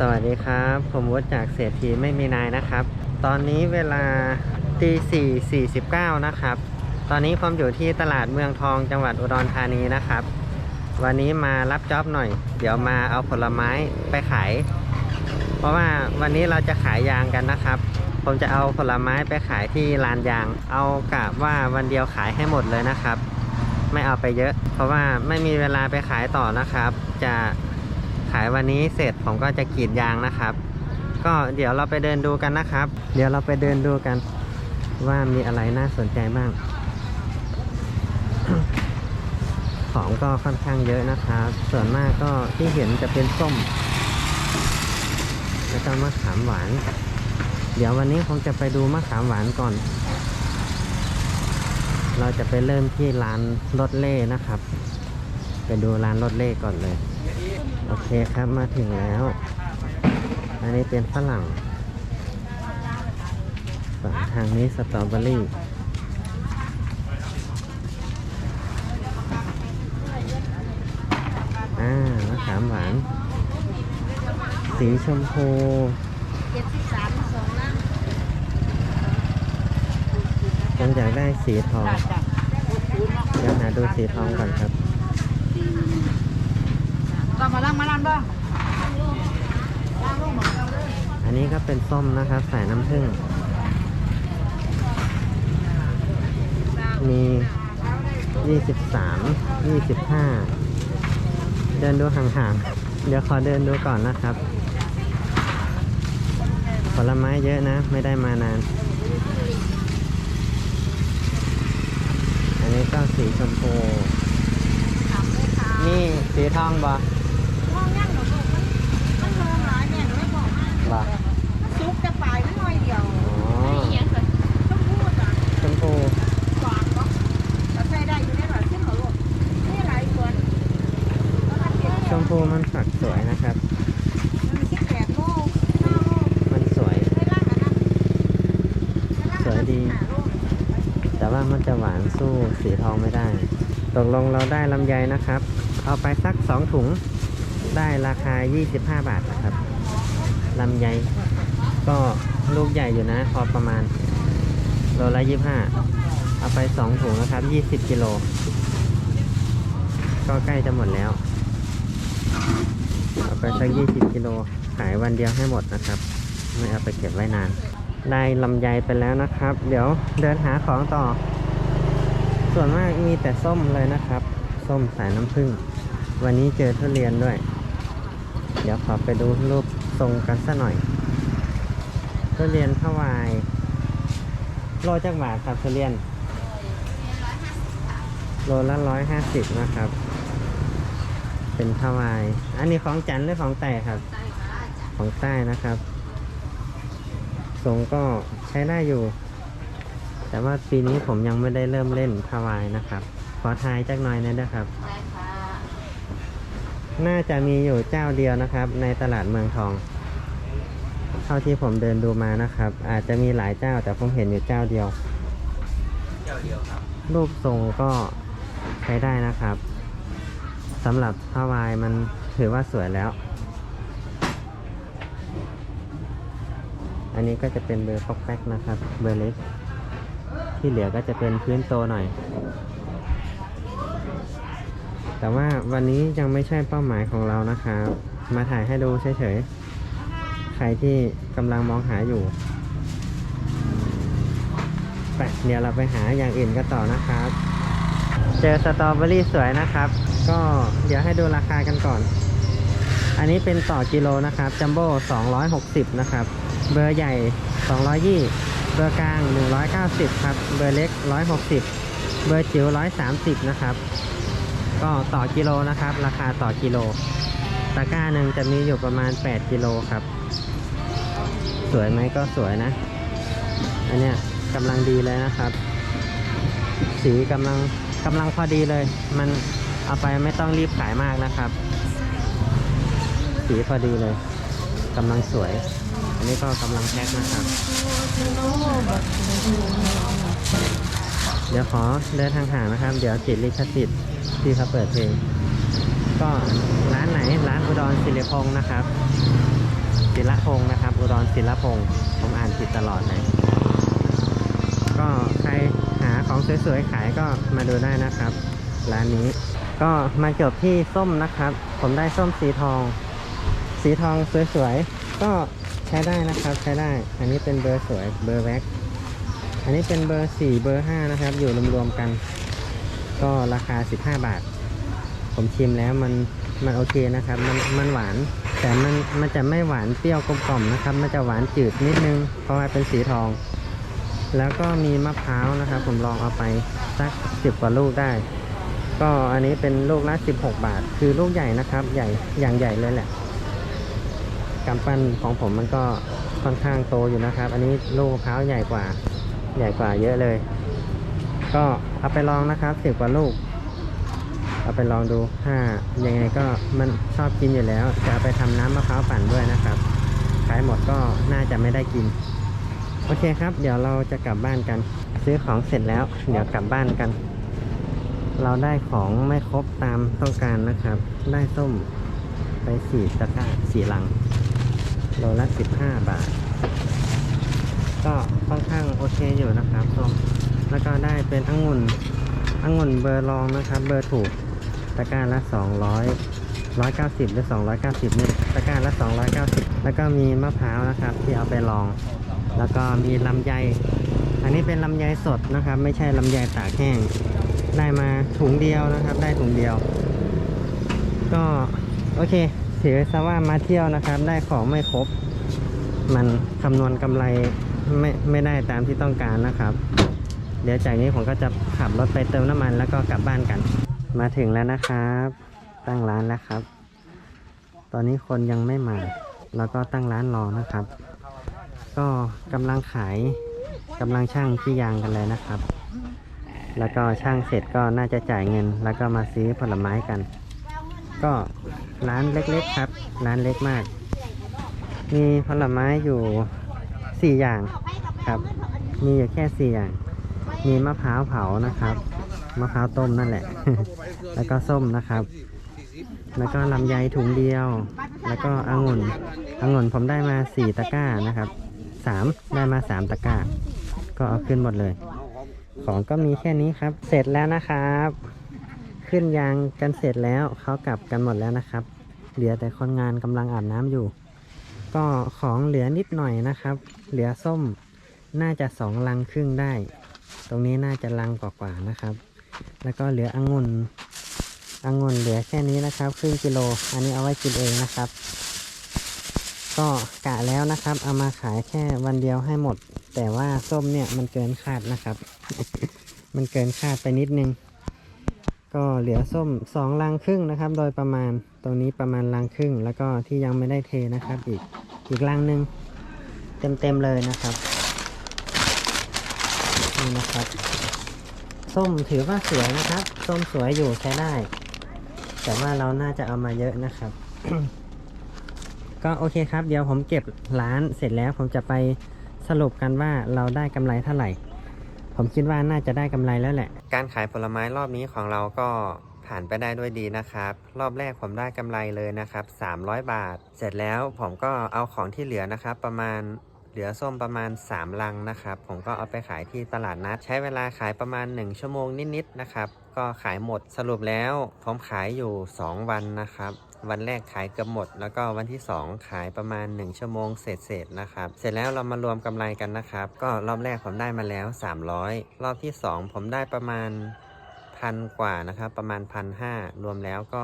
สวัสดีครับ ผมวุฒจากเศรษฐีไม่มีนายนะครับ ตอนนี้เวลาตีสี่สี่สิบเก้านะครับ ตอนนี้ผมอยู่ที่ตลาดเมืองทองจังหวัดอุดรธานีนะครับ วันนี้มารับจ็อบหน่อย เดี๋ยวมาเอาผลไม้ไปขาย เพราะว่าวันนี้เราจะขายยางกันนะครับ ผมจะเอาผลไม้ไปขายที่ลานยาง เอากะว่าวันเดียวขายให้หมดเลยนะครับ ไม่เอาไปเยอะ เพราะว่าไม่มีเวลาไปขายต่อนะครับ จะ ขายวันนี้เสร็จผมก็จะกรีดยางนะครับ ก็เดี๋ยวเราไปเดินดูกันนะครับ เดี๋ยวเราไปเดินดูกัน ว่ามีอะไรน่าสนใจบ้าง ของก็ค่อนข้างเยอะนะครับ ส่วนมากก็ที่เห็นจะเป็นส้ม แล้วก็มะขามหวาน เดี๋ยววันนี้ผมจะไปดูมะขามหวานก่อน เราจะไปเริ่มที่ร้านรถเล่นะครับ ไปดูร้านรถเล่ก่อนเลย เคครับมาถึงแล้ว อันนี้เป็นฝรั่งฝั่งทางนี้สตรอเบอรี่อ่ามะขามหวาน สีชมพูเจ็ดสิบสามสองนั่งผมอยากได้สีทองเดี๋ยวหาดูสีทองก่อนครับก็ มาล่างมาล่างบ้างอันนี้ก็เป็นส้มนะครับสายน้ำผึ้งมี 23 25 เดินดูห่างๆ เดี๋ยวขอเดินดูก่อนนะครับ ผลไม้เยอะนะ ไม่ได้มานาน อันนี้ก็สีชมพู นี่สีทองบ่ห้องย่างหนูบอกมันมันเทิงหลายแม่หนูไม่ บอกมากบ่มันซุกจะปลายไม่น้อยเดียวอ๋อต้องพูดอะชมพูฝากเนาะแต่ใส่ได้อยู่ในหลอดเส้นหัวลูกนี่หลายส่วนแล้วมันเก็บชมพูมันฝักสวยนะครับ มันคิดแปดโลห้าโลมันสวยไม่ล่างอันนั้นสวยดีแต่ว่ามันจะหวานสู้สีทองไม่ได้ ตกลงเราได้ลำไยนะครับ เอาไปสักสองถุง ได้ราคา 25 บาทนะครับ ลำไย ก็ลูกใหญ่อยู่นะ พอประมาณโลละ25เอาไปสองถุงนะครับ20กิโล ก็ใกล้จะหมดแล้ว เอาไปสัก20กิโล ขายวันเดียวให้หมดนะครับ ไม่เอาไปเก็บไว้นาน ได้ลำไยไปแล้วนะครับ เดี๋ยวเดินหาของต่อ ส่วนมากมีแต่ส้มเลยนะครับ ส้มสายน้ำผึ้งวันนี้เจอทุเรียนด้วย เดี๋ยวขอไปดูรูป ทรงกันสักหน่อยทุเรียนถวายโลจักบาทครับทุเรียนโลละร้อยห้าสิบนะครับ เป็นถวาย อันนี้ของจันหรือของแต่ครับ ของใต้นะครับทรงก็ใช้ได้อยู่ แต่ว่าปีนี้ผมยังไม่ได้เริ่มเล่นทวายนะครับ ขอทายจักหน่อยนะนะครับได้ค่ะ น่าจะมีอยู่เจ้าเดียวนะครับ ในตลาดเมืองทอง เท่าที่ผมเดินดูมานะครับ อาจจะมีหลายเจ้าแต่ผมเห็นอยู่เจ้าเดียว เจ้าเดียวครับ รูปทรงก็ใช้ได้นะครับสำหรับทวายมันถือว่าสวยแล้ว อันนี้ก็จะเป็นเบอร์ฟอกแป๊กนะครับ เบอร์เล็ก ที่เหลือก็จะเป็นพื้นโตหน่อย แต่ว่าวันนี้ยังไม่ใช่เป้าหมายของเรานะครับ มาถ่ายให้ดูเฉยๆ ใครที่กำลังมองหาอยู่ไปเดี๋ยวเราไปหาอย่างอื่นกันต่อนะครับ เจอสตรอเบอรี่สวยนะครับ ก็เดี๋ยวให้ดูราคากันก่อน อันนี้เป็นต่อกิโลนะครับ จัมโบ้260 นะครับ เบอร์ใหญ่ 220 เบอร์กลาง 190 ครับ เบอร์เล็ก 160 เบอร์จิ๋ว 130 นะครับ ก็ต่อกิโลนะครับ ราคาต่อกิโล ตะกร้าหนึ่งจะมีอยู่ประมาณ 8 กิโลครับ สวยไหมก็สวยนะ อันเนี้ยกำลังดีเลยนะครับ สีกำลังกำลังพอดีเลย มันเอาไปไม่ต้องรีบขายมากนะครับ สีพอดีเลยกำลังสวย อันนี้ก็กำลังแพ็คนะครับ เดี๋ยวขอเดินทางห่างนะครับ เดี๋ยวติดลิขสิทธิ์ ที่เขาเปิดเพลง ก็ร้านไหนร้านอุดรศิริพงศ์นะครับพงศ์นะครับ อุดรศิลพงศ์ผมอ่านผิดตลอดเลยก็ใครหาของสวยๆขายก็มาดูได้นะครับ ร้านนี้ก็มาจบที่ส้มนะครับ ผมได้ส้มสีทอง สีทองสวยๆก็ใช้ได้นะครับใช้ได้ อันนี้เป็นเบอร์สวยเบอร์แว็กอันนี้เป็นเบอร์ 4 เบอร์ 5 นะครับ อยู่รวมๆกัน ก็ราคา 15 บาท ผมชิมแล้วมันมันโอเคนะครับ มันมันหวาน แต่มันมันจะไม่หวานเปรี้ยวกลมกล่อมนะครับ มันจะหวานจืดนิดนึง เพราะว่าเป็นสีทอง แล้วก็มีมะพร้าวนะครับ ผมลองเอาไปสักสิบกว่าลูกได้ ก็อันนี้เป็นลูกละ 16 บาท คือลูกใหญ่นะครับ ใหญ่อย่างใหญ่เลยแหละกำปั้นของผมมันก็ค่อนข้างโตอยู่นะครับ อันนี้ลูกมะพร้าวใหญ่กว่า ใหญ่กว่าเยอะเลย ก็เอาไปลองนะครับสิบกว่าลูก เอาไปลองดูถ้ายังไงก็มันชอบกินอยู่แล้ว จะเอาไปทำน้ำมะพร้าวปั่นด้วยนะครับขายหมดก็น่าจะไม่ได้กิน โอเคครับ เดี๋ยวเราจะกลับบ้านกัน ซื้อของเสร็จแล้ว เดี๋ยวกลับบ้านกัน เราได้ของไม่ครบตามต้องการนะครับ ได้ส้มไปสี่ตะกร้าสี่ลังโลละสิบห้าบาท ก็ค่อนข้างโอเคอยู่นะครับส้ม แล้วก็ได้เป็นองุ่นองุ่นเบอร์รองนะครับ เบอร์ถูกตะกร้าละสองร้อยร้อยเก้าสิบหรือสองร้อยเก้าสิบนี่ตะกร้าละสองร้อยเก้าสิบแล้วก็มีมะพร้าวนะครับ ที่เอาไปลอง แล้วก็มีลำไย อันนี้เป็นลำไยสดนะครับ ไม่ใช่ลำไยตากแห้ง ได้มาถุงเดียวนะครับ ได้ถุงเดียว ก็โอเคถือซะว่ามาเที่ยวนะครับ ได้ของไม่ครบ มันคำนวณกำไรไม่ไม่ได้ตามที่ต้องการนะครับ เดี๋ยวจากนี้ผมก็จะขับรถไปเติมน้ำมันแล้วก็กลับบ้านกัน มาถึงแล้วนะครับ ตั้งร้านแล้วครับ ตอนนี้คนยังไม่มาแล้วก็ตั้งร้านรอนะครับ ก็กำลังขายกำลังช่างที่ยางกันเลยนะครับ แล้วก็ช่างเสร็จก็น่าจะจ่ายเงิน แล้วก็มาซื้อผลไม้กัน ก็ร้านเล็กๆครับ ร้านเล็กมาก มีผลไม้อยู่สี่อย่างครับ มีอยู่แค่สี่อย่าง มีมะพร้าวเผานะครับ มะพร้าวต้มนั่นแหละ แล้วก็ส้มนะครับ แล้วก็ลำไยถุงเดียว แล้วก็องุ่นองุ่นผมได้มาสี่ตะกร้านะครับสามได้มาสามตะกร้า ก็เอาขึ้นหมดเลย ของก็มีแค่นี้ครับ เสร็จแล้วนะครับ ขึ้นยางกันเสร็จแล้วเขากลับกันหมดแล้วนะครับ เหลือแต่คนงานกำลังอาบน้ำอยู่ ก็ของเหลือนิดหน่อยนะครับ เหลือส้มน่าจะสองลังครึ่งได้ ตรงนี้น่าจะลังกว่าๆนะครับ แล้วก็เหลือองุ่นองุ่นเหลือแค่นี้นะครับ ครึ่งกิโล อันนี้เอาไว้กินเองนะครับ ก็กะแล้วนะครับ เอามาขายแค่วันเดียวให้หมด แต่ว่าส้มเนี่ยมันเกินคาดนะครับ มันเกินคาดไปนิดนึง ก็เหลือส้มสองลังครึ่งนะครับ โดยประมาณ ตรงนี้ประมาณลังครึ่ง แล้วก็ที่ยังไม่ได้เทนะครับ อีกอีกลังหนึ่งเต็มๆเลยนะครับ นี่นะครับ ส้มถือว่าสวยนะครับ ส้มสวยอยู่ใช้ได้ แต่ว่าเราน่าจะเอามาเยอะนะครับ ก็โอเคครับ เดี๋ยวผมเก็บร้านเสร็จแล้วผมจะไปสรุปกันว่าเราได้กำไรเท่าไหร่ ผมคิดว่าน่าจะได้กำไรแล้วแหละ การขายผลไม้รอบนี้ของเราก็ผ่านไปได้ด้วยดีนะครับ รอบแรกผมได้กำไรเลยนะครับ 300 บาท เสร็จแล้วผมก็เอาของที่เหลือนะครับ ประมาณ เหลือส้มประมาณ 3 ลังนะครับ ผมก็เอาไปขายที่ตลาดนัด ใช้เวลาขายประมาณ 1 ชั่วโมงนิดๆนะครับ ก็ขายหมดสรุปแล้วผมขายอยู่ 2 วันนะครับวันแรกขายเกือบหมด แล้วก็วันที่ 2 ขายประมาณ 1 ชั่วโมงเศษๆนะครับ เสร็จแล้วเรามารวมกำไรกันนะครับ ก็รอบแรกผมได้มาแล้ว 300 รอบที่ 2 ผมได้ประมาณพันกว่านะครับ ประมาณพันห้ารวมแล้วก็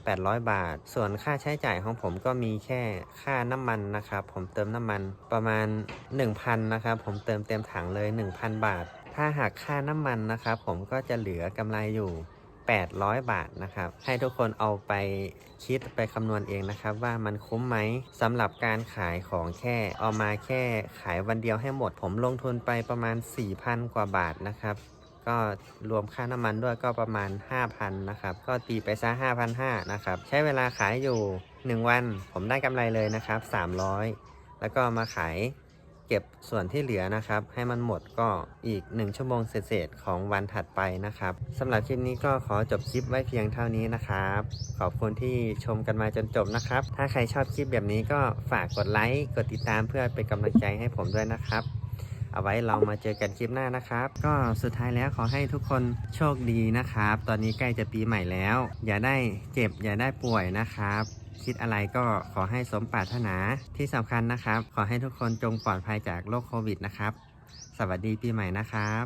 1,800 บาท ส่วนค่าใช้จ่ายของผมก็มีแค่ค่าน้ำมันนะครับ ผมเติมน้ำมันประมาณ 1,000นะครับ ผมเติมเต็มถังเลย 1,000 บาท ถ้าหากค่าน้ำมันนะครับ ผมก็จะเหลือกำไรอยู่ 800 บาทนะครับ ให้ทุกคนเอาไปคิดไปคำนวณเองนะครับ ว่ามันคุ้มไหมสำหรับการขายของแค่เอามาแค่ขายวันเดียวให้หมด ผมลงทุนไปประมาณ 4,000 กว่าบาทนะครับ ก็รวมค่าน้ำมันด้วยก็ประมาณ 5,000นะครับ ก็ตีไปซะ5,500นะครับ ใช้เวลาขายอยู่ 1 วัน ผมได้กำไรเลยนะครับ 300 แล้วก็มาขายเก็บส่วนที่เหลือนะครับ ให้มันหมดก็อีก 1 ชั่วโมงเศษๆของวันถัดไปนะครับสำหรับคลิปนี้ก็ขอจบคลิปไว้เพียงเท่านี้นะครับ ขอบคุณที่ชมกันมาจนจบนะครับ ถ้าใครชอบคลิปแบบนี้ก็ฝากกดไลค์กดติดตามเพื่อเป็นกำลังใจให้ผมด้วยนะครับ เอาไว้เรามาเจอกันคลิปหน้านะครับ ก็สุดท้ายแล้วขอให้ทุกคนโชคดีนะครับ ตอนนี้ใกล้จะปีใหม่แล้ว อย่าได้เจ็บ อย่าได้ป่วยนะครับคิดอะไรก็ขอให้สมปรารถนาที่สำคัญนะครับ ขอให้ทุกคนจงปลอดภัยจากโรคโควิดนะครับ สวัสดีปีใหม่นะครับ